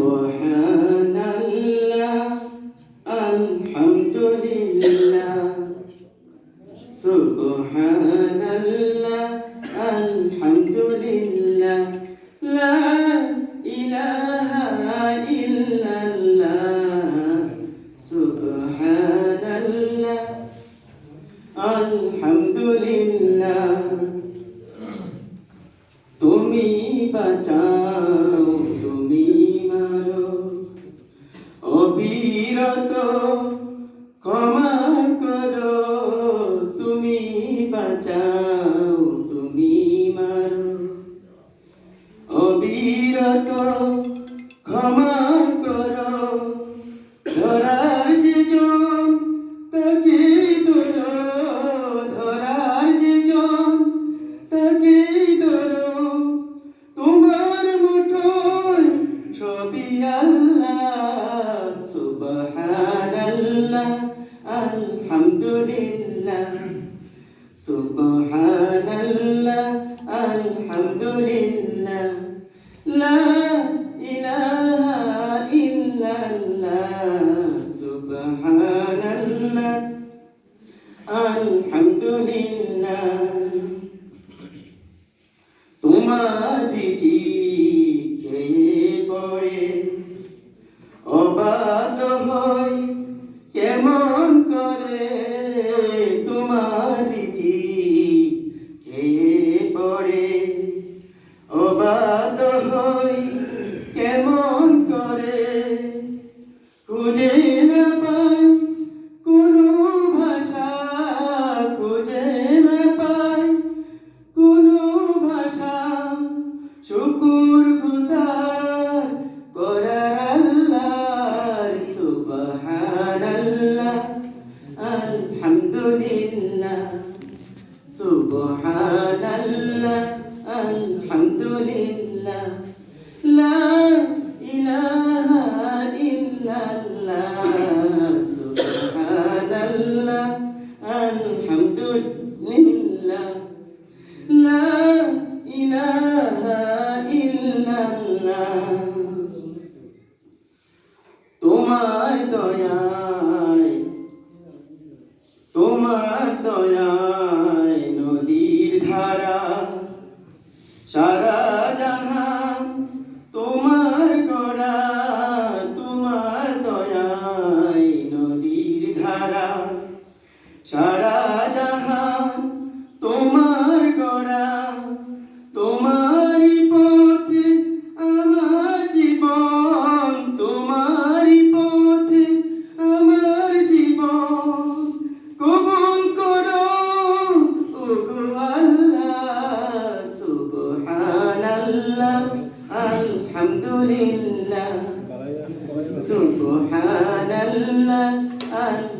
সুবহানাল্লাহ আলহামদুলিল্লাহ সুবহানাল্লাহ আলহামদুলিল্লাহ লা ইলাহা ইল্লাল্লাহ সুবহানাল্লাহ আলহামদুলিল্লাহ তুমি বাঁচাও অবিরত ক্ষমা করো। ধরার যে জন তাকে ধরো ধরার যে জন তাকে ধরো তোমার মুঠোয় সবই আল্লাহ, সুবহানাল্লাহ, আলহামদুলিল্লাহ। সুবহানাল্লাহ, আলহামদুলিল্লাহ। আলহামদুলিল্লাহ। তোমার খেয়ে পড়ে অবাদ হই কেমন করে? তোমার খেয়ে পড়ে অবাদ হই কেমন করে? খুঁজে শুকুর গুজার করার আল্লাহর সুবহানাল্লাহ। আলহামদুলিল্লাহ সুবহানাল্লাহ আলহামদুলিল্লাহ। ধারা সারা জাহান তোমার গড়া, তোমারই পথে আমার জীবন, তোমারই পথে আমার জীবন। কবুল করো ওগো আল্লাহ, সুবহানাল্লাহ, আলহামদুলিল্লাহ সুবহানাল্লাহ আলহামদুলিল্লাহ